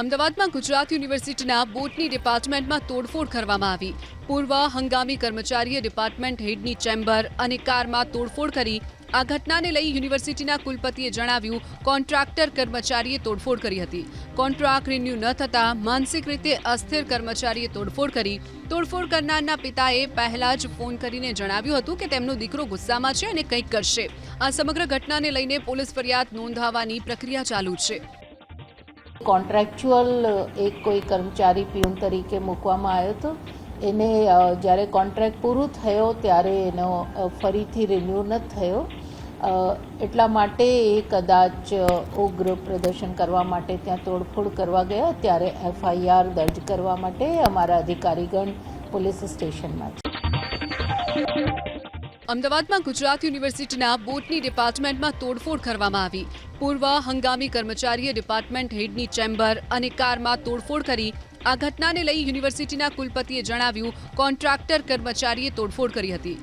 અમદાવાદમાં ગુજરાત યુનિવર્સિટીના બોટની ડિપાર્ટમેન્ટમાં તોડફોડ કરવામાં આવી. પૂર્વ હંગામી કર્મચારીએ ડિપાર્ટમેન્ટ હેડની ચેમ્બર અને કારમાં તોડફોડ કરી. આ ઘટનાને લઈ યુનિવર્સિટીના કુલપતિએ જણાવ્યું, કોન્ટ્રાક્ટર કર્મચારીએ તોડફોડ કરી હતી. કોન્ટ્રાક્ટ રિન્યુ ન થતાં માનસિક રીતે અસ્થિર કર્મચારીએ તોડફોડ કરી. તોડફોડ કરનારના પિતાએ પહેલા જ ફોન કરીને જણાવ્યું હતું કે તેમનો દીકરો ગુસ્સામાં છે અને કંઈક કરશે. આ સમગ્ર ઘટનાને લઈને પોલીસ ફરિયાદ નોંધાવવાની પ્રક્રિયા ચાલુ છે. કોન્ટ્રાક્ચ્યુઅલ એક કોઈ કર્મચારી પિયુન તરીકે મૂકવામાં આવ્યો હતો. એને જ્યારે કોન્ટ્રાક્ટ પૂરું થયો ત્યારે એનો ફરીથી રિન્યૂ ન થયો. એટલા માટે એ કદાચ ઉગ્ર પ્રદર્શન કરવા માટે ત્યાં તોડફોડ કરવા ગયા. ત્યારે એફઆઈઆર દર્જ કરવા માટે અમારા અધિકારીગણ પોલીસ સ્ટેશનમાં છે. અમદાવાદમાં ગુજરાત યુનિવર્સિટીના બોટની ડિપાર્ટમેન્ટમાં તોડફોડ કરવામાં આવી. પૂર્વ હંગામી કર્મચારીએ ડિપાર્ટમેન્ટ હેડની ચેમ્બર અને કારમાં તોડફોડ કરી. આ ઘટનાને લઈ યુનિવર્સિટીના કુલપતિએ જણાવ્યું, કોન્ટ્રાક્ટર કર્મચારીએ તોડફોડ કરી હતી.